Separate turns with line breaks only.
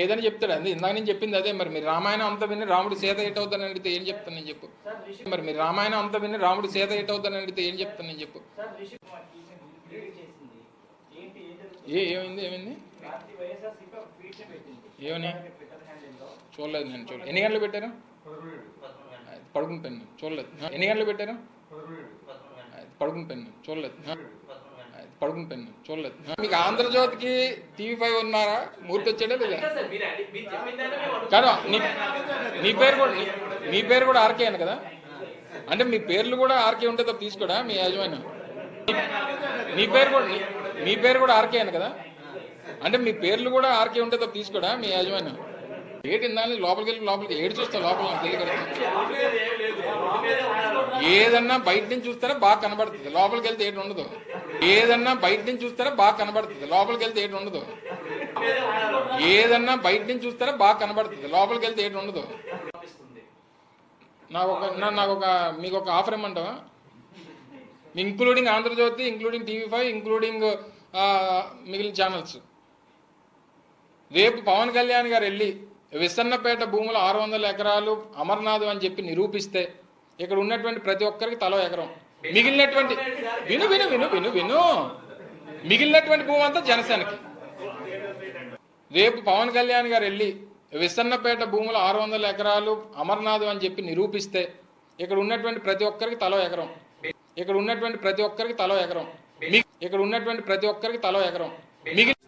ఏదని చెప్తాడు. అది ఇందాక నేను చెప్పింది అదే. మరి మీరు రామాయణం అంతా విని రాముడు సీత ఎట్ అవుతానని అడిగితే ఏం చెప్తాను నేను చెప్పు. మరి మీరు రామాయణం అంతా విని రాముడు సీత ఎట్ అవుతానని అడిగితే ఏం చెప్తాను నేను చెప్పు.
ఏ
ఏమైంది ఏమైంది? ఏమని? చూడలేదు నేను చూడలేదు. ఎన్ని గంటలు పెట్టారు? పడుకుని పెన్ను. చూడలేదు. ఎన్ని గంటలు పెట్టారు? పడుకుని పెన్ను. చూడలేదు. పడుకుని పెన్ను చూడలేదు. మీకు ఆంధ్రజ్యోతికి టీవీ ఫైవ్ ఉన్నారా? మూర్తి వచ్చాడా లేదా? కాదు నీ పేరు కూడా నీ పేరు కూడా ఆర్కే అని కదా? అంటే మీ పేర్లు కూడా ఆర్కే ఉంటే తప్ప తీసుకోడా మీ యాజమాన్యం నీ పేరు కూడా మీ పేరు కూడా ఆర్కే అని కదా? అంటే మీ పేర్లు కూడా ఆర్కే ఉంటే తప్ప తీసుకోడా మీ యాజమాన్యం ఏంటి ఇందాలి లోపలికి వెళ్ళి లోపలికి ఏడు చూస్తా లోపల నాకు తెలియదు ఏదన్నా బయట నుంచి చూస్తేనే బాగా కనబడుతుంది. లోపలికి వెళ్తే ఏటు ఉండదు. ఏదన్నా బయట నుంచి చూస్తేనే బాగా కనబడుతుంది. లోపలికి వెళ్తే ఏటు ఉండదు. ఏదన్నా బయట నుంచి చూస్తేనే బాగా కనబడుతుంది. లోపలికి వెళ్తే ఏటు ఉండదు. నాకు ఒక నాకు ఒక మీకు ఒక offer ఇమ్మంటావా? Including Andhrajyothi including TV five including మిగిలిన ఛానల్స్ రేపు పవన్ కళ్యాణ్ గారు వెళ్ళి విసన్నపేట భూములు ఆరు వందల ఎకరాలు అమర్నాథ్ అని చెప్పి నిరూపిస్తే ఇక్కడ ఉన్నటువంటి ప్రతి ఒక్కరికి తలో ఎకరం మిగిలినటువంటి విను విను విను విను విను. మిగిలినటువంటి భూమి అంతా జనసేనకి. రేపు పవన్ కళ్యాణ్ గారు వెళ్ళి విసన్నపేట భూములు ఆరు వందల ఎకరాలు అమర్నాథ్ అని చెప్పి నిరూపిస్తే ఇక్కడ ఉన్నటువంటి ప్రతి ఒక్కరికి తలో ఎకరం ఇక్కడ ఉన్నటువంటి ప్రతి ఒక్కరికి తలో ఎకరం ఇక్కడ ఉన్నటువంటి ప్రతి ఒక్కరికి తలో ఎకరం మిగిలి